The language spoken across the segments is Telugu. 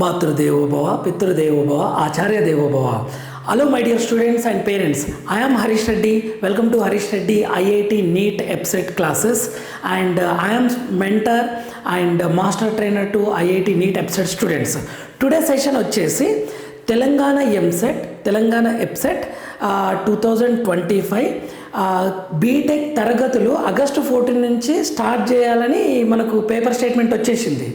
మాతృదేవోభవ పితృదేవోభవ ఆచార్య దేవోభవ hello my dear students and parents I am Harish Reddy welcome to Harish Reddy IIT NEET EAPCET classes and I am mentor and master trainer to IIT NEET EAPCET students today session వచ్చేసి Telangana EAMCET Telangana EAPCET two thousand twenty five BTech తరగతులు ఆగస్టు ఫోర్టీన్ నుంచి స్టార్ట్ చేయాలని మనకు పేపర్ స్టేట్మెంట్ వచ్చేసింది.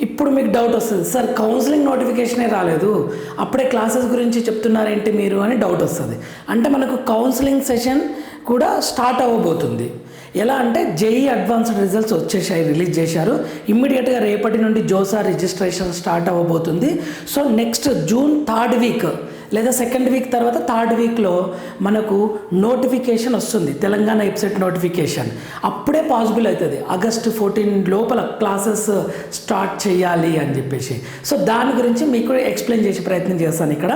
ఇప్పుడు మీకు డౌట్ వస్తుంది. సార్ కౌన్సిలింగ్ నోటిఫికేషనే రాలేదు. అప్పుడే క్లాసెస్ గురించి చెప్తున్నారేంటి మీరు? అని డౌట్ వస్తుంది. అంటే మనకు కౌన్సిలింగ్ సెషన్ కూడా స్టార్ట్ అవ్వబోతుంది. ఎలా అంటే జేఈ అడ్వాన్స్డ్ రిజల్ట్స్ వచ్చేసాయి రిలీజ్ చేశారు. ఇమ్మీడియట్గా రేపటి నుండి జోసా రిజిస్ట్రేషన్ స్టార్ట్ అవ్వబోతుంది. So next June third week లేదా సెకండ్ వీక్ తర్వాత థర్డ్ వీక్లో మనకు నోటిఫికేషన్ వస్తుంది. తెలంగాణ వెబ్సైట్ నోటిఫికేషన్ అప్పుడే పాసిబుల్ అవుతుంది. ఆగస్టు ఫోర్టీన్ లోపల క్లాసెస్ స్టార్ట్ చేయాలి అని చెప్పేసి. సో దాని గురించి మీకు ఎక్స్ప్లెయిన్ చేసే ప్రయత్నం చేస్తాను ఇక్కడ.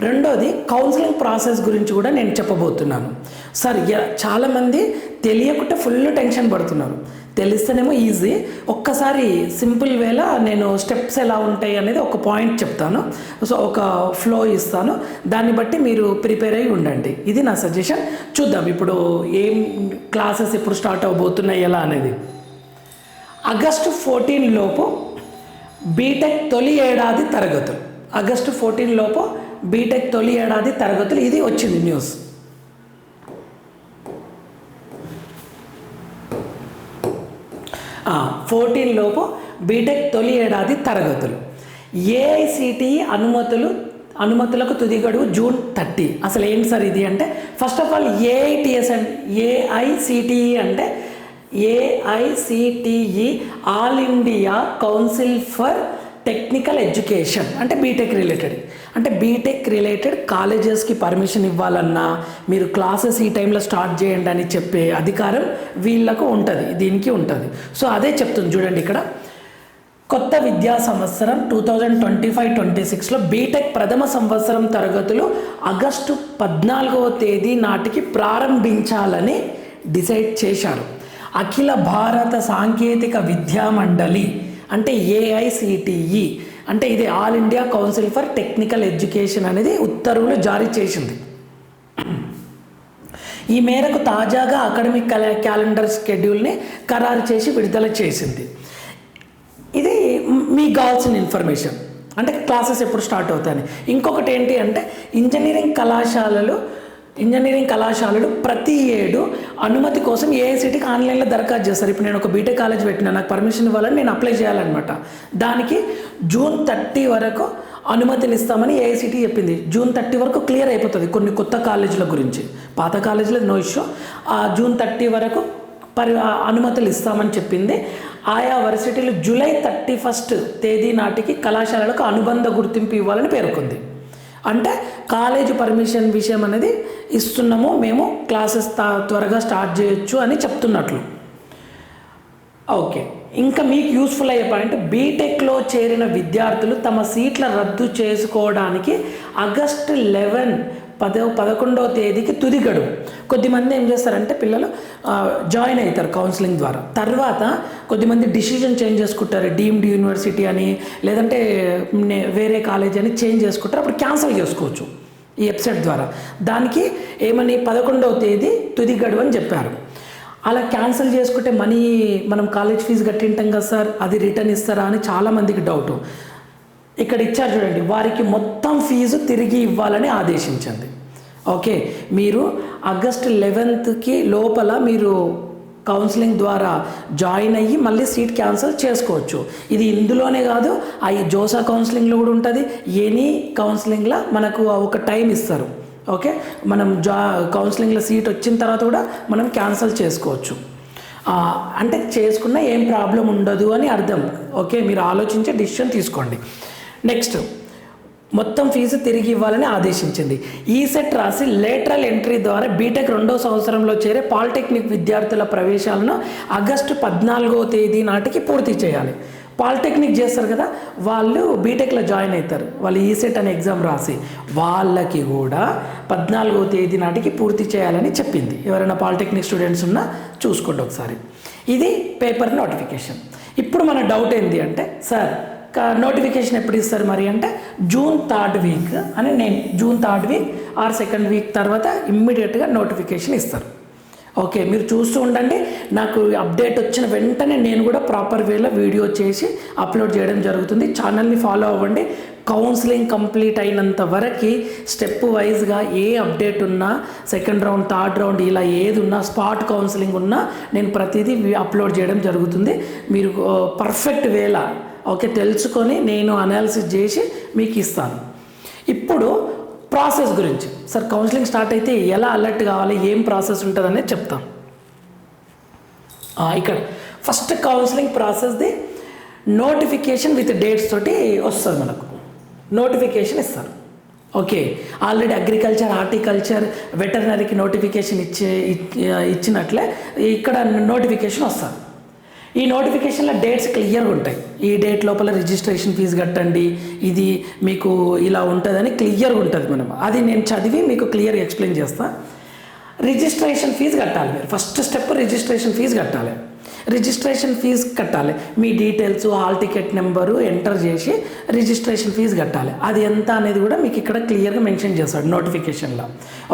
రెండోది కౌన్సిలింగ్ ప్రాసెస్ గురించి కూడా నేను చెప్పబోతున్నాను. సార్ చాలామంది తెలియకుండా ఫుల్ టెన్షన్ పడుతున్నారు. తెలిస్తేనేమో ఈజీ ఒక్కసారి సింపుల్ వేలా నేను స్టెప్స్ ఎలా ఉంటాయి అనేది ఒక పాయింట్ చెప్తాను. సో ఒక ఫ్లో ఇస్తాను. దాన్ని బట్టి మీరు ప్రిపేర్ అయి ఉండండి. ఇది నా సజెషన్ చూద్దాం ఇప్పుడు ఏం క్లాసెస్ ఇప్పుడు స్టార్ట్ అవబోతున్నాయి ఎలా అనేది. ఆగస్టు ఫోర్టీన్ లోపు బీటెక్ తొలి ఏడాది తరగతులు. ఆగస్టు ఫోర్టీన్ లోపు బీటెక్ తొలి ఏడాది తరగతులు. ఇది వచ్చింది న్యూస్ ఫోర్టీన్ లోపు బీటెక్ తొలి ఏడాది తరగతులు. ఏఐసిటిఈ అనుమతులు అనుమతులకు తుది గడువు జూన్ థర్టీ. అసలు ఏంటి సార్ ఇది అంటే first of all AITS and AICTE అంటే AICTE all India council for technical education అంటే బీటెక్ రిలేటెడ్ అంటే బీటెక్ రిలేటెడ్ కాలేజెస్కి పర్మిషన్ ఇవ్వాలన్నా మీరు క్లాసెస్ ఈ టైంలో స్టార్ట్ చేయండి అని చెప్పే అధికారం వీళ్ళకు ఉంటుంది దీనికి ఉంటుంది. సో అదే చెప్తుంది చూడండి ఇక్కడ. కొత్త విద్యా సంవత్సరం two thousand twenty five twenty సిక్స్లో బీటెక్ ప్రథమ సంవత్సరం తరగతులు ఆగస్టు పద్నాలుగవ తేదీ నాటికి ప్రారంభించాలని డిసైడ్ చేశారు. అఖిల భారత సాంకేతిక విద్యా మండలి అంటే ఏఐసిటిఈ అంటే ఇది all India council for technical education అనేది ఉత్తర్వులు జారీ చేసింది. ఈ మేరకు తాజాగా అకాడమిక్ క్యాల- క్యాలెండర్ షెడ్యూల్ని ఖరారు చేసి విడుదల చేసింది. ఇది మీ మీకు కావాల్సిన ఇన్ఫర్మేషన్. అంటే క్లాసెస్ ఎప్పుడు స్టార్ట్ అవుతాయని. ఇంకొకటి ఏంటి అంటే ఇంజనీరింగ్ కళాశాలలు ఇంజనీరింగ్ కళాశాలలు ప్రతి ఏడు అనుమతి కోసం ఏఐసిటీకి ఆన్లైన్లో దరఖాస్తు చేస్తారు. ఇప్పుడు నేను ఒక బీటెక్ కాలేజ్ పెట్టినా నాకు పర్మిషన్ ఇవ్వాలని నేను అప్లై చేయాలన్నమాట. దానికి జూన్ థర్టీ వరకు అనుమతిని ఇస్తామని ఏఐసిటీ చెప్పింది. జూన్ థర్టీ వరకు క్లియర్ అయిపోతుంది కొన్ని కొత్త కాలేజీల గురించి. పాత కాలేజీలో నో ఇష్యూ. ఆ జూన్ థర్టీ వరకు పరి అనుమతులు ఇస్తామని చెప్పింది. ఆయా వర్సిటీలు జూలై థర్టీ ఫస్ట్ తేదీ నాటికి కళాశాలలకు అనుబంధ గుర్తింపు ఇవ్వాలని పేర్కొంది. అంటే కాలేజీ పర్మిషన్ విషయం అనేది ఇస్తున్నాము మేము క్లాసెస్ త్వరగా స్టార్ట్ చేయొచ్చు అని చెప్తున్నట్లు. ఓకే. ఇంకా మీకు యూస్ఫుల్ అయ్యే పాయింట్ బీటెక్లో చేరిన విద్యార్థులు తమ సీట్ల రద్దు చేసుకోవడానికి ఆగస్టు లెవెన్ పదో పదకొండవ తేదీకి తుది గడువు. కొద్దిమంది ఏం చేస్తారంటే పిల్లలు జాయిన్ అవుతారు కౌన్సిలింగ్ ద్వారా. తర్వాత కొద్దిమంది డిసిజన్ చేంజ్ చేసుకుంటారు. డీమ్డ్ యూనివర్సిటీ అని లేదంటే వేరే కాలేజ్ అని చేంజ్ చేసుకుంటారు. అప్పుడు క్యాన్సిల్ చేసుకోవచ్చు ఈ వెబ్సైట్ ద్వారా. దానికి ఏమని పదకొండవ తేదీ తుది గడువు అని చెప్పారు. అలా క్యాన్సిల్ చేసుకుంటే మనీ మనం కాలేజ్ ఫీజు కట్టింటాం కదా సార్ అది రిటర్న్ ఇస్తారా అని చాలామందికి డౌట్. ఇక్కడ ఇచ్చారు చూడండి వారికి మొత్తం ఫీజు తిరిగి ఇవ్వాలని ఆదేశించింది. ఓకే మీరు ఆగస్ట్ లెవెన్త్కి లోపల మీరు కౌన్సిలింగ్ ద్వారా జాయిన్ అయ్యి మళ్ళీ సీట్ క్యాన్సిల్ చేసుకోవచ్చు. ఇది ఇందులోనే కాదు ఆ జోసా కౌన్సిలింగ్లో కూడా ఉంటుంది ఎనీ కౌన్సిలింగ్లో మనకు ఒక టైం ఇస్తారు. ఓకే? మనం జా కౌన్సిలింగ్లో సీట్ వచ్చిన తర్వాత కూడా మనం క్యాన్సిల్ చేసుకోవచ్చు. అంటే చేసుకున్న ఏం ప్రాబ్లం ఉండదు అని అర్థం. ఓకే? మీరు ఆలోచించే డిసిషన్ తీసుకోండి. నెక్స్ట్ మొత్తం ఫీజు తిరిగి ఇవ్వాలని ఆదేశించింది. ఈ సెట్ రాసి లేటరల్ ఎంట్రీ ద్వారా బీటెక్ రెండో సంవత్సరంలో చేరే పాలిటెక్నిక్ విద్యార్థుల ప్రవేశాలను ఆగస్టు పద్నాలుగో తేదీ నాటికి పూర్తి చేయాలి. పాలిటెక్నిక్ చేస్తారు కదా వాళ్ళు బీటెక్లో జాయిన్ అవుతారు. వాళ్ళు ఈసెట్ అనే ఎగ్జామ్ రాసి వాళ్ళకి కూడా పద్నాలుగో తేదీ నాటికి పూర్తి చేయాలని చెప్పింది. ఎవరైనా పాలిటెక్నిక్ స్టూడెంట్స్ ఉన్నా చూసుకోండి ఒకసారి. ఇది పేపర్ నోటిఫికేషన్. ఇప్పుడు మన డౌట్ ఏంటి అంటే సార్ నోటిఫికేషన్ ఎప్పుడు ఇస్తారు మరి అంటే జూన్ థర్డ్ వీక్ అని నేను June third week or second week తర్వాత ఇమ్మీడియట్గా నోటిఫికేషన్ ఇస్తారు. ఓకే మీరు చూస్తూ ఉండండి. నాకు అప్డేట్ వచ్చిన వెంటనే నేను కూడా ప్రాపర్ వేలో వీడియో చేసి అప్లోడ్ చేయడం జరుగుతుంది. ఛానల్ని ఫాలో అవ్వండి. కౌన్సిలింగ్ కంప్లీట్ అయినంత వరకు స్టెప్ వైజ్గా ఏ అప్డేట్ ఉన్నా సెకండ్ రౌండ్ థర్డ్ రౌండ్ ఇలా ఏది ఉన్నా స్పాట్ కౌన్సిలింగ్ ఉన్నా నేను ప్రతిదీ అప్లోడ్ చేయడం జరుగుతుంది. మీరు పర్ఫెక్ట్ వేలా ఓకే తెలుసుకొని నేను అనాలిసిస్ చేసి మీకు ఇస్తాను. ఇప్పుడు ప్రాసెస్ గురించి. సార్ కౌన్సిలింగ్ స్టార్ట్ అయితే ఎలా అలర్ట్ కావాలి ఏం ప్రాసెస్ ఉంటుంది అనేది చెప్తాం ఇక్కడ. ఫస్ట్ కౌన్సిలింగ్ ప్రాసెస్ది నోటిఫికేషన్ విత్ డేట్స్ తోటి వస్తుంది మనకు. నోటిఫికేషన్ ఇస్తారు. ఓకే. ఆల్రెడీ అగ్రికల్చర్ హార్టికల్చర్ వెటర్నరీకి నోటిఫికేషన్ ఇచ్చే ఇచ్చినట్లే ఇక్కడ నోటిఫికేషన్ వస్తుంది. ఈ నోటిఫికేషన్లో డేట్స్ క్లియర్గా ఉంటాయి. ఈ డేట్ లోపల రిజిస్ట్రేషన్ ఫీజు కట్టండి ఇది మీకు ఇలా ఉంటుందని క్లియర్గా ఉంటుంది మనం. అది నేను చదివి మీకు క్లియర్గా ఎక్స్ప్లెయిన్ చేస్తాను రిజిస్ట్రేషన్ ఫీజు కట్టాలి మీరు. ఫస్ట్ స్టెప్ రిజిస్ట్రేషన్ ఫీజు కట్టాలి. రిజిస్ట్రేషన్ ఫీజు కట్టాలి. మీ details hall ticket number enter చేసి రిజిస్ట్రేషన్ ఫీజు కట్టాలి. అది ఎంత అనేది కూడా మీకు ఇక్కడ క్లియర్గా మెన్షన్ చేస్తాడు నోటిఫికేషన్లో.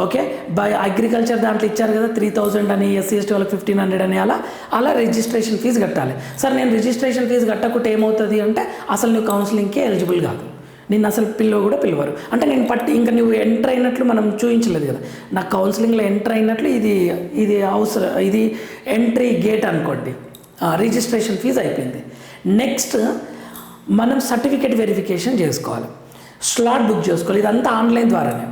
ఓకే? బై అగ్రికల్చర్ దాంట్లో ఇచ్చారు కదా త్రీ థౌజండ్ అని ఎస్సీ ఎస్టీ వాళ్ళకి ఫిఫ్టీన్ హండ్రెడ్ అని అలా అలా రిజిస్ట్రేషన్ ఫీజు కట్టాలి. సార్ నేను రిజిస్ట్రేషన్ ఫీజు కట్టకుంటే ఏమవుతుంది అంటే అసలు నువ్వు కౌన్సిలింగ్కి ఎలిజిబుల్ కాదు. నిన్ను అసలు పిల్లవ కూడా పిలవరు. అంటే నేను పట్టి ఇంకా నువ్వు ఎంటర్ అయినట్లు మనం చూపించలేదు కదా. నా కౌన్సిలింగ్లో ఎంటర్ అయినట్లు ఇది ఇది అవసరం ఇది ఎంట్రీ గేట్ అనుకోండి. రిజిస్ట్రేషన్ ఫీజు అయిపోయింది. నెక్స్ట్ మనం సర్టిఫికేట్ వెరిఫికేషన్ చేసుకోవాలి. స్లాట్ బుక్ చేసుకోవాలి. ఇదంతా ఆన్లైన్ ద్వారానే.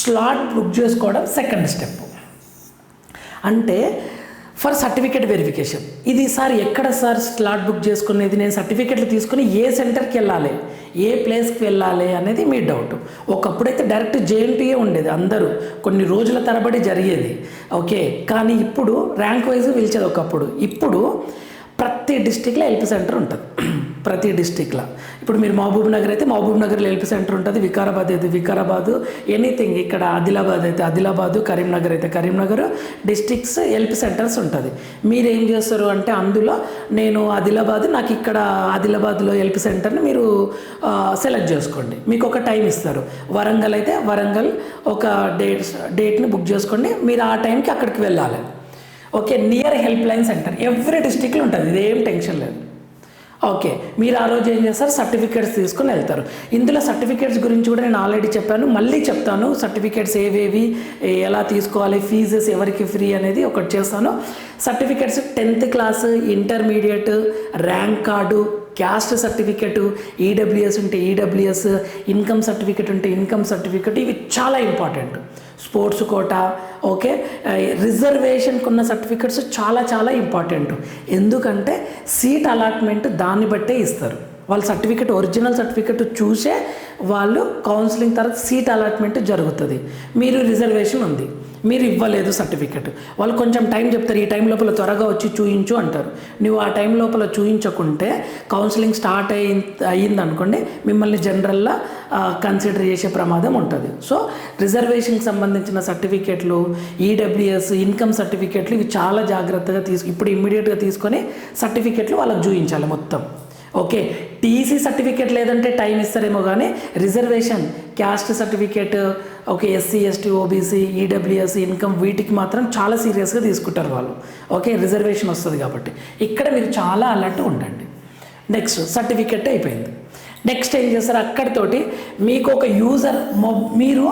స్లాట్ బుక్ చేసుకోవడం సెకండ్ స్టెప్ అంటే ఫర్ సర్టిఫికేట్ వెరిఫికేషన్. ఇది సార్ ఎక్కడ సార్ స్లాట్ బుక్ చేసుకునేది? నేను సర్టిఫికేట్లు తీసుకుని ఏ సెంటర్కి వెళ్ళాలి? ఏ ప్లేస్కి వెళ్ళాలి అనేది మీ డౌట్. ఒకప్పుడైతే డైరెక్ట్ జేఎన్టీఏ ఉండేది అందరూ. కొన్ని రోజుల తరబడి జరిగేది. ఓకే కానీ ఇప్పుడు ర్యాంక్ వైజ్ పిలిచేది ఒకప్పుడు. ఇప్పుడు ప్రతి డిస్టిక్లో హెల్ప్ సెంటర్ ఉంటుంది. ప్రతి డిస్టిక్లో. ఇప్పుడు మీరు మహబూబ్ నగర్ అయితే మహబూబ్ నగర్లో హెల్ప్ సెంటర్ ఉంటుంది వికారాబాద్ అయితే వికారాబాద్ ఎనీథింగ్ ఇక్కడ ఆదిలాబాద్ అయితే ఆదిలాబాదు కరీంనగర్ అయితే కరీంనగర్ డిస్టిక్స్ హెల్ప్ సెంటర్స్ ఉంటుంది. మీరు ఏం చేస్తారు అంటే అందులో నేను ఆదిలాబాద్ నాకు ఇక్కడ ఆదిలాబాద్లో హెల్ప్ సెంటర్ని మీరు సెలెక్ట్ చేసుకోండి. మీకు ఒక టైం ఇస్తారు. వరంగల్ అయితే వరంగల్ ఒక డేట్ డేట్ని బుక్ చేసుకోండి. మీరు ఆ టైంకి అక్కడికి వెళ్ళాలి. Okay near help line centre. Every డిస్టిక్లో ఉంటుంది ఇదేం టెన్షన్ లేదు. ఓకే. మీరు ఆ రోజు ఏం చేస్తారు? సర్టిఫికేట్స్ తీసుకుని వెళ్తారు. ఇందులో సర్టిఫికేట్స్ గురించి కూడా నేను ఆల్రెడీ చెప్పాను. మళ్ళీ చెప్తాను. సర్టిఫికేట్స్ ఏవేవి ఎలా తీసుకోవాలి ఫీజెస్ ఎవరికి ఫ్రీ అనేది ఒకటి చేస్తాను. Certificates tenth class intermediate rank card caste certificate EWS ఉంటే ఈడబ్ల్యూఎస్ ఇన్కమ్ సర్టిఫికెట్ ఉంటే ఇన్కమ్ సర్టిఫికెట్ ఇవి చాలా ఇంపార్టెంట్. Sports quota okay? రిజర్వేషన్కి ఉన్న సర్టిఫికెట్స్ చాలా చాలా ఇంపార్టెంట్. ఎందుకంటే సీట్ అలాట్మెంట్ దాన్ని బట్టే ఇస్తారు. వాళ్ళ సర్టిఫికెట్ ఒరిజినల్ సర్టిఫికెట్ చూసే వాళ్ళు కౌన్సిలింగ్ తర్వాత సీట్ అలాట్మెంట్ జరుగుతుంది. మీరు రిజర్వేషన్ ఉంది. మీరు ఇవ్వలేదు సర్టిఫికెట్. వాళ్ళు కొంచెం టైం చెప్తారు ఈ టైం లోపల త్వరగా వచ్చి చూయించు అంటారు. నువ్వు ఆ టైం లోపల చూయించకుంటే కౌన్సిలింగ్ స్టార్ట్ అయి అయ్యింది అనుకోండి మిమ్మల్ని జనరల్గా కన్సిడర్ చేసే ప్రమాదం ఉంటుంది. సో రిజర్వేషన్కి సంబంధించిన సర్టిఫికెట్లు ఈడబ్ల్యూఎస్ ఇన్కమ్ సర్టిఫికెట్లు ఇవి చాలా జాగ్రత్తగా తీసుకు ఇప్పుడు ఇమ్మీడియట్గా తీసుకొని సర్టిఫికెట్లు వాళ్ళకి చూపించాలి మొత్తం. ఓకే టీసీ సర్టిఫికేట్ లేదంటే టైం ఇస్తారేమో కానీ reservation caste certificate okay SC ST OBC EWS income వీటికి మాత్రం చాలా సీరియస్గా తీసుకుంటారు వాళ్ళు. ఓకే రిజర్వేషన్ వస్తుంది కాబట్టి. ఇక్కడ మీరు చాలా అలర్ట్ ఉండండి. నెక్స్ట్ సర్టిఫికేట్ అయిపోయింది. నెక్స్ట్ ఏం చేస్తారు? అక్కడితోటి మీకు ఒక యూజర్ మొ మీరు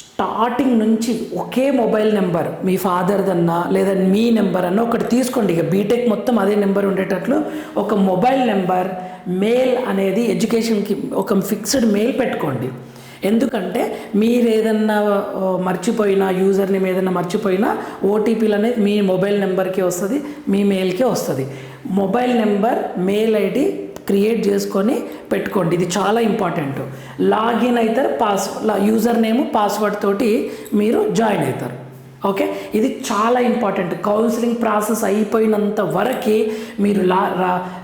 స్టార్టింగ్ నుంచి ఒకే మొబైల్ నెంబర్ మీ ఫాదర్దన్నా లేదా మీ నెంబర్ అన్న ఒకటి తీసుకోండి. ఇక బీటెక్ మొత్తం అదే నెంబర్ ఉండేటట్లు ఒక మొబైల్ నెంబర్ మెయిల్ అనేది ఎడ్యుకేషన్కి ఒక ఫిక్స్డ్ మెయిల్ పెట్టుకోండి. ఎందుకంటే మీరు ఏదన్నా మర్చిపోయినా యూజర్ నేమ్ ఏదైనా మర్చిపోయినా ఓటీపీలు అనేది మీ మొబైల్ నెంబర్కి వస్తుంది మీ మెయిల్కే వస్తుంది. Mobile number mail ID create చేసుకొని పెట్టుకోండి. ఇది చాలా ఇంపార్టెంట్. లాగిన్ అవుతారు పాస్ యూజర్ నేమ్ పాస్వర్డ్ తోటి మీరు జాయిన్ అవుతారు ఓకే? ఇది చాలా ఇంపార్టెంట్. కౌన్సిలింగ్ ప్రాసెస్ అయిపోయినంత వరకు మీరు లా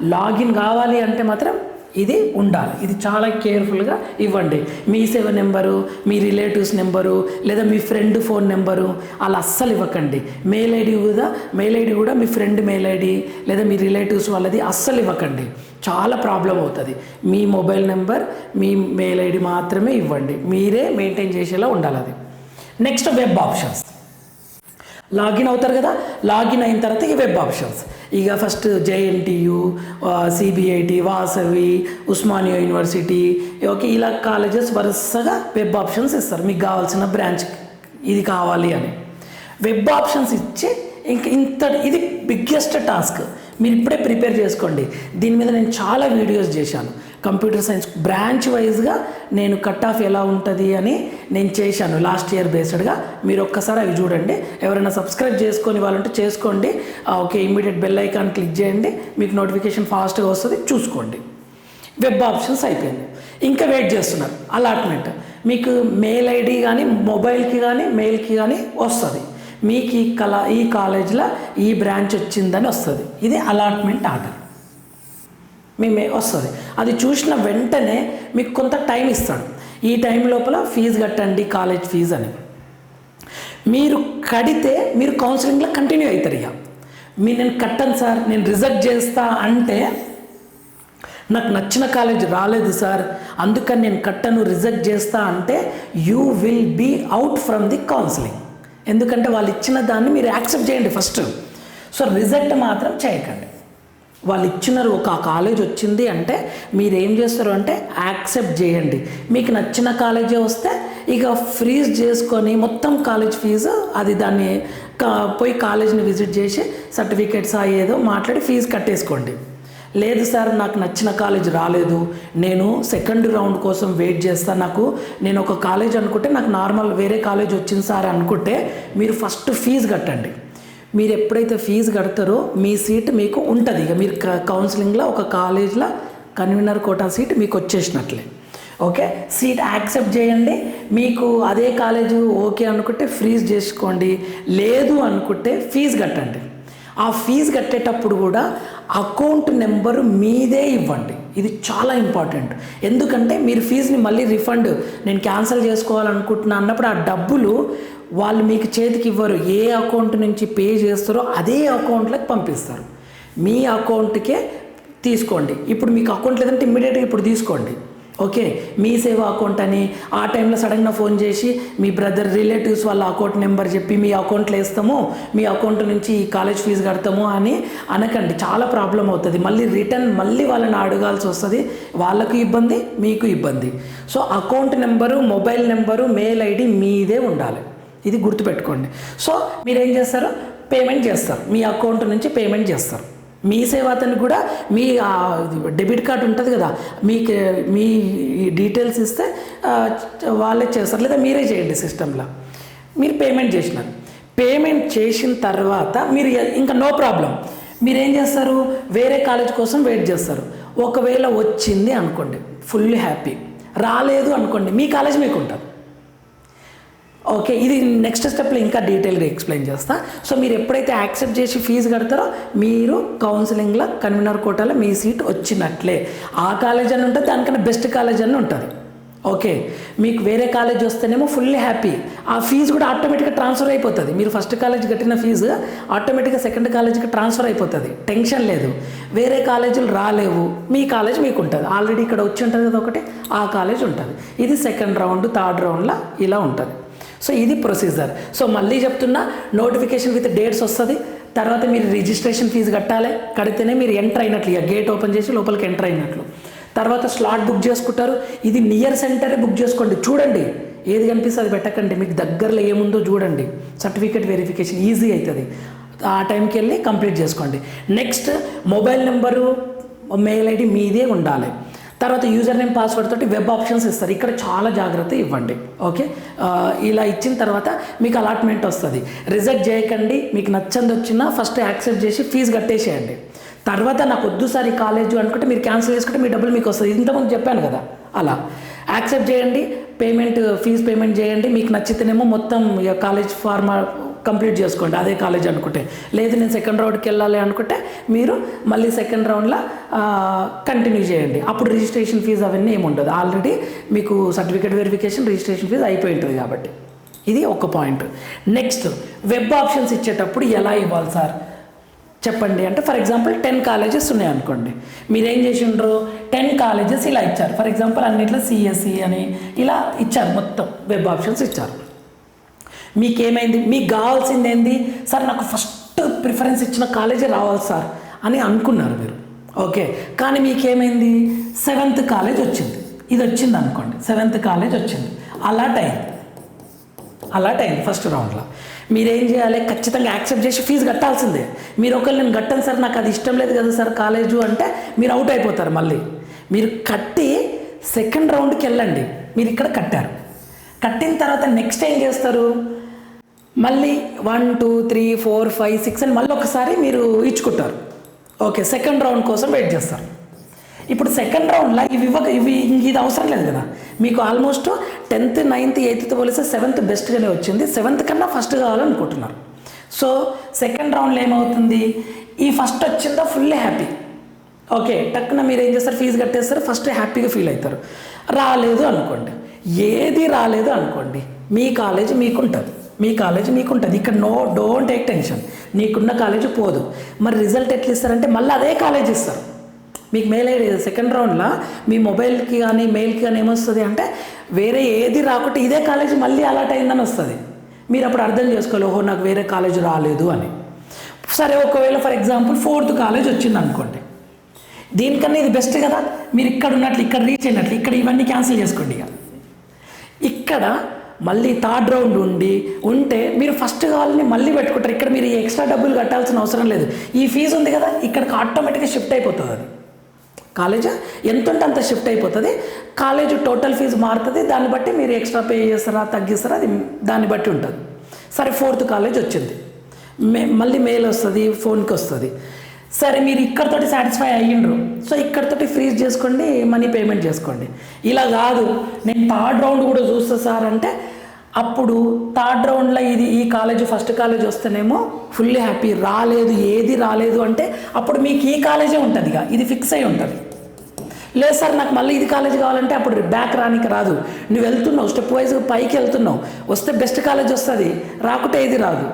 లాగిన్ కావాలి అంటే మాత్రం ఇది ఉండాలి. ఇది చాలా కేర్ఫుల్గా ఇవ్వండి. మీ సేవ నెంబరు మీ రిలేటివ్స్ నెంబరు లేదా మీ ఫ్రెండ్ ఫోన్ నెంబరు అలా అస్సలు ఇవ్వకండి. మెయిల్ ఐడి కూడా మెయిల్ ఐడి కూడా మీ ఫ్రెండ్ మెయిల్ ఐడి లేదా మీ రిలేటివ్స్ వాళ్ళది అస్సలు ఇవ్వకండి. చాలా ప్రాబ్లం అవుతుంది. మీ మొబైల్ నెంబర్ మీ మెయిల్ ఐడి మాత్రమే ఇవ్వండి. మీరే మెయింటైన్ చేసేలా ఉండాలి అది. Next web options. లాగిన్ అవుతారు కదా లాగిన్ అయిన తర్వాత ఇక వెబ్ ఆప్షన్స్ ఇక first JNTU CBIT Vasavi Osmania university okay ఇలా కాలేజెస్ వరుసగా వెబ్ ఆప్షన్స్ ఇస్తారు. మీకు కావాల్సిన బ్రాంచ్ ఇది కావాలి అని. వెబ్ ఆప్షన్స్ ఇచ్చి ఇంక ఇంత ఇది బిగ్గెస్ట్ టాస్క్ మీరు ఇప్పుడే ప్రిపేర్ చేసుకోండి. దీని మీద నేను చాలా వీడియోస్ చేశాను. కంప్యూటర్ సైన్స్ బ్రాంచ్ వైజ్గా నేను కట్ ఆఫ్ ఎలా ఉంటుంది అని నేను చేశాను. లాస్ట్ ఇయర్ బేస్డ్గా. మీరు ఒక్కసారి అవి చూడండి. ఎవరైనా సబ్స్క్రైబ్ చేసుకొని వాళ్ళంటే చేసుకోండి. Okay immediate bell icon click చేయండి. మీకు నోటిఫికేషన్ ఫాస్ట్గా వస్తుంది. చూసుకోండి. వెబ్ ఆప్షన్స్ అయిపోయింది. ఇంకా వెయిట్ చేస్తున్నారు. అలాట్మెంట్. మీకు మెయిల్ ఐడి కానీ మొబైల్కి కానీ మెయిల్కి కానీ వస్తుంది. మీకు ఈ కళ ఈ కాలేజ్లో ఈ బ్రాంచ్ వచ్చిందని వస్తుంది. ఇది అలాట్మెంట్ ఆర్డర్. మేమే వస్తుంది oh, అది చూసిన వెంటనే మీకు కొంత టైం ఇస్తాడు ఈ టైం లోపల ఫీజు కట్టండి కాలేజ్ ఫీజు అని. మీరు కడితే మీరు కౌన్సిలింగ్లో కంటిన్యూ అవుతారు ఇక. మీరు నేను కట్టను సార్ నేను రిజెక్ట్ చేస్తా అంటే నాకు నచ్చిన కాలేజ్ రాలేదు సార్. అందుకని నేను కట్టను రిజెక్ట్ చేస్తా అంటే you will be out from the counselling ఎందుకంటే వాళ్ళు ఇచ్చిన దాన్ని మీరు యాక్సెప్ట్ చేయండి ఫస్ట్ సో రిజెక్ట్ మాత్రం చేయకండి. వాళ్ళు ఇచ్చినారు ఒక కాలేజ్ వచ్చింది అంటే మీరు ఏం చేస్తారు అంటే యాక్సెప్ట్ చేయండి. మీకు నచ్చిన కాలేజే వస్తే ఇక ఫ్రీజ్ చేసుకొని మొత్తం కాలేజ్ ఫీజు అది దాన్ని కా- పోయి కాలేజీని విజిట్ చేసి సర్టిఫికేట్స్ ఏదో మాట్లాడి ఫీజు కట్టేసుకోండి. లేదు సార్ నాకు నచ్చిన కాలేజ్ రాలేదు. నేను సెకండ్ రౌండ్ కోసం వెయిట్ చేస్తాను నాకు నేను ఒక కాలేజ్ అనుకుంటే నాకు నార్మల్ వేరే కాలేజ్ వచ్చింది సార్ అనుకుంటే మీరు ఫస్ట్ ఫీజు కట్టండి. మీరు ఎప్పుడైతే ఫీజు కడతారో మీ సీట్ మీకు ఉంటుంది. ఇక మీరు క- కౌన్సిలింగ్లో ఒక కాలేజ్లో కన్వీనర్ కోటా సీట్ మీకు వచ్చేసినట్లే. ఓకే సీట్ యాక్సెప్ట్ చేయండి. మీకు అదే కాలేజు ఓకే అనుకుంటే ఫ్రీజ్ చేసుకోండి. లేదు అనుకుంటే ఫీజు కట్టండి. ఆ ఫీజు కట్టేటప్పుడు కూడా అకౌంట్ నెంబరు మీదే ఇవ్వండి. ఇది చాలా ఇంపార్టెంట్ ఎందుకంటే మీరు ఫీజుని మళ్ళీ రిఫండ్ నేను క్యాన్సిల్ చేసుకోవాలనుకుంటున్నా అన్నప్పుడు ఆ డబ్బులు వాళ్ళు మీకు చేతికి ఇవ్వరు. ఏ అకౌంట్ నుంచి పే చేస్తారో అదే అకౌంట్లోకి పంపిస్తారు. మీ అకౌంట్కే తీసుకోండి. ఇప్పుడు మీకు అకౌంట్ లేదంటే ఇమ్మీడియట్గా ఇప్పుడు తీసుకోండి. ఓకే మీ సేవ అకౌంట్ అని ఆ టైంలో సడన్గా ఫోన్ చేసి మీ బ్రదర్ రిలేటివ్స్ వాళ్ళ అకౌంట్ నెంబర్ చెప్పి మీ అకౌంట్లో వేస్తాము మీ అకౌంట్ నుంచి ఈ కాలేజ్ ఫీజు కడతాము అని అనకండి. చాలా ప్రాబ్లం అవుతుంది. మళ్ళీ రిటర్న్ మళ్ళీ వాళ్ళని అడగాల్సి వస్తుంది. వాళ్ళకు ఇబ్బంది మీకు ఇబ్బంది. So account number mobile number mail ID మీదే ఉండాలి. ఇది గుర్తుపెట్టుకోండి. సో మీరేం చేస్తారు? పేమెంట్ చేస్తారు. మీ అకౌంట్ నుంచి పేమెంట్ చేస్తారు. మీ సేవ అతను కూడా మీ డెబిట్ కార్డు ఉంటుంది కదా మీకు మీ డీటెయిల్స్ ఇస్తే వాళ్ళే చేస్తారు లేదా మీరే చేయండి సిస్టంలో. మీరు పేమెంట్ చేసినారు. పేమెంట్ చేసిన తర్వాత మీరు ఇంకా నో ప్రాబ్లం. మీరు ఏం చేస్తారు? వేరే కాలేజ్ కోసం వెయిట్ చేస్తారు. ఒకవేళ వచ్చింది అనుకోండి ఫుల్ హ్యాపీ. రాలేదు అనుకోండి మీ కాలేజ్ మీకు ఉంటుంది ఓకే ఇది నెక్స్ట్ స్టెప్లో ఇంకా డీటెయిల్గా ఎక్స్ప్లెయిన్ చేస్తా. సో మీరు ఎప్పుడైతే యాక్సెప్ట్ చేసి ఫీజు కడతారో మీరు కౌన్సిలింగ్లో కన్వీనర్ కోటాలో మీ సీట్ వచ్చినట్లే. ఆ కాలేజ్ అని ఉంటుంది దానికన్నా బెస్ట్ కాలేజ్ అని ఉంటుంది. ఓకే మీకు వేరే కాలేజ్ వస్తేనేమో ఫుల్ హ్యాపీ ఆ ఫీజు కూడా ఆటోమేటిక్గా ట్రాన్స్ఫర్ అయిపోతుంది. మీరు ఫస్ట్ కాలేజ్ కట్టిన ఫీజు ఆటోమేటిక్గా సెకండ్ కాలేజ్కి ట్రాన్స్ఫర్ అయిపోతుంది. టెన్షన్ లేదు. వేరే కాలేజీలు రాలేవు. మీ కాలేజ్ మీకు ఉంటుంది ఆల్రెడీ ఇక్కడ వచ్చి ఉంటుంది కదా ఒకటి ఆ కాలేజ్ ఉంటుంది. ఇది సెకండ్ రౌండ్ థర్డ్ రౌండ్లో ఇలా ఉంటుంది. సో ఇది ప్రొసీజర్. సో మళ్ళీ చెప్తున్నా నోటిఫికేషన్ విత్ డేట్స్ వస్తుంది. తర్వాత మీరు రిజిస్ట్రేషన్ ఫీజు కట్టాలి. కడితేనే మీరు ఎంటర్ అయినట్లు ఇక గేట్ ఓపెన్ చేసి లోపలికి ఎంటర్ అయినట్లు. తర్వాత స్లాట్ బుక్ చేసుకుంటారు. ఇది నియర్ సెంటరే బుక్ చేసుకోండి. చూడండి. ఏది కనిపిస్తే అది పెట్టకండి. మీకు దగ్గరలో ఏముందో చూడండి. సర్టిఫికేట్ వెరిఫికేషన్ ఈజీ అవుతుంది ఆ టైంకి వెళ్ళి కంప్లీట్ చేసుకోండి. Next mobile number mail ID మీదే ఉండాలి. తర్వాత యూజర్ నేమ్ పాస్వర్డ్ తోటి వెబ్ ఆప్షన్స్ ఇస్తారు. ఇక్కడ చాలా జాగ్రత్త ఇవ్వండి. ఓకే ఇలా ఇచ్చిన తర్వాత మీకు అలాట్మెంట్ వస్తుంది. రిజెక్ట్ చేయకండి. మీకు నచ్చంది వచ్చినా ఫస్ట్ యాక్సెప్ట్ చేసి ఫీజు కట్టేసేయండి. తర్వాత నాకు వద్దు సార్ ఈ కాలేజ్ అనుకుంటే మీరు క్యాన్సిల్ చేసుకుంటే మీ డబ్బులు మీకు వస్తుంది. ఇంతకుముందు చెప్పాను కదా. అలా. యాక్సెప్ట్ చేయండి. పేమెంట్ ఫీజు పేమెంట్ చేయండి. మీకు నచ్చితేనేమో మొత్తం కాలేజ్ ఫార్మా కంప్లీట్ చేసుకోండి అదే కాలేజ్ అనుకుంటే. లేదు నేను సెకండ్ రౌండ్కి వెళ్ళాలి అనుకుంటే మీరు మళ్ళీ సెకండ్ రౌండ్లో కంటిన్యూ చేయండి. అప్పుడు రిజిస్ట్రేషన్ ఫీజు అవన్నీ ఏమి ఉండదు. ఆల్రెడీ మీకు సర్టిఫికేట్ వెరిఫికేషన్ రిజిస్ట్రేషన్ ఫీజు అయిపోయి ఉంటుంది కాబట్టి. ఇది ఒక పాయింట్ నెక్స్ట్ వెబ్ ఆప్షన్స్ ఇచ్చేటప్పుడు ఎలా ఇవ్వాలి సార్? చెప్పండి. అంటే ఫర్ ఎగ్జాంపుల్ టెన్ కాలేజెస్ ఉన్నాయి అనుకోండి. మీరు ఏం చేసిండ్రు? టెన్ కాలేజెస్ ఇలా ఇచ్చారు. ఫర్ ఎగ్జాంపుల్ అన్నిట్లో సిఎస్సి అని ఇలా ఇచ్చారు మొత్తం. వెబ్ ఆప్షన్స్ ఇచ్చారు. మీకేమైంది? మీకు కావాల్సింది ఏంది సార్ నాకు ఫస్ట్ ప్రిఫరెన్స్ ఇచ్చిన కాలేజీ రావాలి సార్ అని అనుకున్నారు మీరు. ఓకే. కానీ మీకేమైంది? సెవెంత్ కాలేజ్ వచ్చింది. ఇది వచ్చింది అనుకోండి. సెవెంత్ కాలేజ్ వచ్చింది. అలాట్ అయింది. అలాట్ అయింది ఫస్ట్ రౌండ్లో. మీరేం చేయాలి? ఖచ్చితంగా యాక్సెప్ట్ చేసి ఫీజు కట్టాల్సిందే. మీరు ఒకరు నేను కట్టాను సార్ నాకు అది ఇష్టం లేదు కదా సార్ కాలేజు అంటే మీరు అవుట్ అయిపోతారు మళ్ళీ. మీరు కట్టి సెకండ్ రౌండ్కి వెళ్ళండి. మీరు ఇక్కడ కట్టారు. కట్టిన తర్వాత నెక్స్ట్ ఏం చేస్తారు? మళ్ళీ one two three four five six అని మళ్ళీ ఒకసారి మీరు ఇచ్చుకుంటారు. ఓకే సెకండ్ రౌండ్ కోసం వెయిట్ చేస్తారు. ఇప్పుడు సెకండ్ రౌండ్లో ఇవి ఇవ్వక ఇవి ఇది అవసరం లేదు కదా. మీకు ఆల్మోస్ట్ టెన్త్ నైన్త్ ఎయిత్తో పోలిస్తే సెవెంత్ బెస్ట్గానే వచ్చింది. సెవెంత్ కన్నా ఫస్ట్ కావాలనుకుంటున్నారు. సో సెకండ్ రౌండ్లో ఏమవుతుంది? ఈ ఫస్ట్ వచ్చిందో ఫుల్ హ్యాపీ. ఓకే టక్కున మీరు ఏం చేస్తారు? ఫీజు కట్టేస్తారు. ఫస్ట్ హ్యాపీగా ఫీల్ అవుతారు. రాలేదు అనుకోండి. ఏది రాలేదు అనుకోండి. మీ కాలేజ్ మీకుంటుంది. మీ కాలేజ్ మీకుంటుంది ఇక్కడ నో డోంట్ టేక్ టెన్షన్. నీకున్న కాలేజ్ పోదు. మరి రిజల్ట్ ఎట్లా ఇస్తారంటే మళ్ళీ అదే కాలేజ్ ఇస్తారు. మీకు మెయిల్ ఐడి సెకండ్ రౌండ్లో? మీ మొబైల్కి కానీ మెయిల్కి కానీ ఏమొస్తుంది అంటే వేరే ఏది రాకుంటే ఇదే కాలేజ్ మళ్ళీ అలాట్ అయిందని వస్తుంది. మీరు అప్పుడు అర్థం చేసుకోవాలి ఓహో నాకు వేరే కాలేజ్ రాలేదు అని. సరే ఒకవేళ ఫర్ ఎగ్జాంపుల్ ఫోర్త్ కాలేజ్ వచ్చింది అనుకోండి దీనికన్నా ఇది బెస్ట్ కదా. మీరు ఇక్కడ ఉన్నట్లు ఇక్కడ రీచ్ అయినట్లు ఇక్కడ ఇవన్నీ క్యాన్సిల్ చేసుకోండి ఇక. ఇక్కడ మళ్ళీ థర్డ్ రౌండ్ ఉండి ఉంటే మీరు ఫస్ట్ కావాలని మళ్ళీ పెట్టుకుంటారు. ఇక్కడ మీరు ఎక్స్ట్రా డబ్బులు కట్టాల్సిన అవసరం లేదు. ఈ ఫీజు ఉంది కదా ఇక్కడికి ఆటోమేటిక్గా షిఫ్ట్ అయిపోతుంది అది. కాలేజ్? ఎంత ఉంటే అంత షిఫ్ట్ అయిపోతుంది. కాలేజ్ టోటల్ ఫీజు మారుతుంది. దాన్ని బట్టి మీరు ఎక్స్ట్రా పే చేస్తారా తగ్గిస్తారా అది దాన్ని బట్టి ఉంటుంది. సరే ఫోర్త్ కాలేజ్ వచ్చింది. మే మళ్ళీ మెయిల్ వస్తుంది ఫోన్కి వస్తుంది. సరే మీరు ఇక్కడతోటి సాటిస్ఫై అయ్యిండ్రు. సో ఇక్కడతోటి ఫ్రీజ్ చేసుకోండి మనీ పేమెంట్ చేసుకోండి. ఇలా కాదు. నేను థర్డ్ రౌండ్ కూడా చూస్తా సార్ అంటే అప్పుడు థర్డ్ రౌండ్లో ఇది ఈ కాలేజ్ ఫస్ట్ కాలేజ్ వస్తేనేమో ఫుల్ హ్యాపీ. రాలేదు ఏది రాలేదు అంటే అప్పుడు మీకు ఈ కాలేజే ఉంటుంది ఇక ఇది ఫిక్స్ అయి ఉంటుంది. లేదు సార్ నాకు మళ్ళీ ఇది కాలేజ్ కావాలంటే అప్పుడు బ్యాక్ రానికి రాదు. నువ్వు వెళ్తున్నావు స్టెప్ వైజ్ పైకి వెళ్తున్నావు. వస్తే బెస్ట్ కాలేజ్ వస్తుంది. రాకుంటే ఏది రాదు.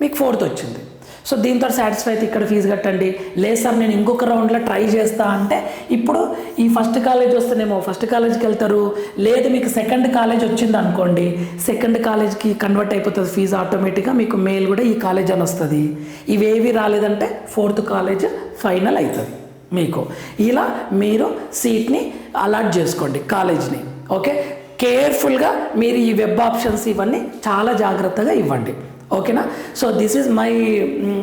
మీకు ఫోర్త్ వచ్చింది. సో దీంతో సాటిస్ఫై అయితే ఇక్కడ ఫీజు కట్టండి. లేదు సార్ నేను ఇంకొక రౌండ్లో ట్రై చేస్తా అంటే ఇప్పుడు ఈ ఫస్ట్ కాలేజ్ వస్తేనేమో ఫస్ట్ కాలేజ్కి వెళ్తారు. లేదు మీకు సెకండ్ కాలేజ్ వచ్చింది అనుకోండి. సెకండ్ కాలేజ్కి కన్వర్ట్ అయిపోతుంది ఫీజు ఆటోమేటిక్గా మీకు మెయిల్ కూడా ఈ కాలేజ్ అని వస్తుంది. ఇవేవి రాలేదంటే ఫోర్త్ కాలేజ్ ఫైనల్ అవుతుంది మీకు. ఇలా మీరు సీట్ని అలాట్ చేసుకోండి కాలేజ్ని ఓకే కేర్ఫుల్గా మీరు ఈ వెబ్ ఆప్షన్స్ ఇవన్నీ చాలా జాగ్రత్తగా ఇవ్వండి. ఓకేనా so this is my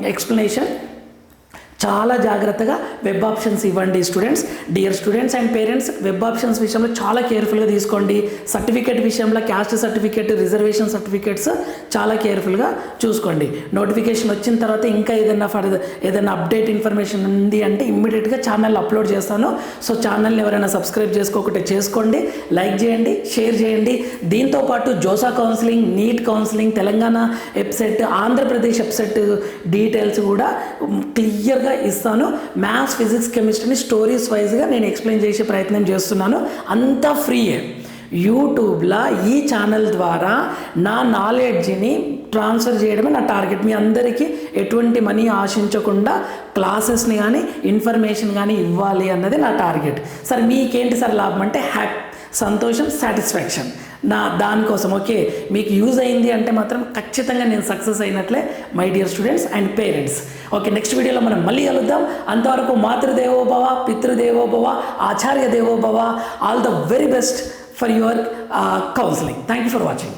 explanation చాలా జాగ్రత్తగా వెబ్ ఆప్షన్స్ ఇవ్వండి students dear students and parents web options విషయంలో చాలా కేర్ఫుల్గా తీసుకోండి. సర్టిఫికేట్ విషయంలో క్యాస్ట్ సర్టిఫికేట్ రిజర్వేషన్ సర్టిఫికేట్స్ చాలా కేర్ఫుల్గా చూసుకోండి. నోటిఫికేషన్ వచ్చిన తర్వాత ఇంకా ఏదైనా ఫర్ ఏదైనా అప్డేట్ ఇన్ఫర్మేషన్ ఉంది అంటే ఇమ్మీడియట్గా ఛానల్ అప్లోడ్ చేస్తాను. సో ఛానల్ని ఎవరైనా సబ్స్క్రైబ్ చేసుకోకుంటే చేసుకోండి. లైక్ చేయండి షేర్ చేయండి. దీంతో పాటు JoSAA counselling NEET counselling Telangana website Andhra Pradesh website details కూడా క్లియర్గా ఇస్తాను. మ్యాథ్స్ ఫిజిక్స్ కెమిస్ట్రీని స్టోరీస్ వైజ్గా నేను ఎక్స్ప్లెయిన్ చేసే ప్రయత్నం చేస్తున్నాను. అంతా ఫ్రీయే యూట్యూబ్లో ఈ ఛానల్ ద్వారా నా నాలెడ్జ్ని ట్రాన్స్ఫర్ చేయడమే నా టార్గెట్ మీ అందరికీ ఎటువంటి మనీ ఆశించకుండా క్లాసెస్ని కానీ ఇన్ఫర్మేషన్ కానీ ఇవ్వాలి అన్నది నా టార్గెట్ సరే మీకేంటి సార్ లాభం అంటే హ్యాప్ సంతోషం సాటిస్ఫాక్షన్ నా దానికోసం ఓకే మీకు యూజ్ అయింది అంటే మాత్రం ఖచ్చితంగా నేను success అయినట్లే my dear students and parents. Okay next వీడియోలో మనం మళ్ళీ కలుద్దాం. అంతవరకు మాతృదేవోభవ పితృదేవోభవ ఆచార్య దేవోభవ all the very best for your counselling. Thank you for watching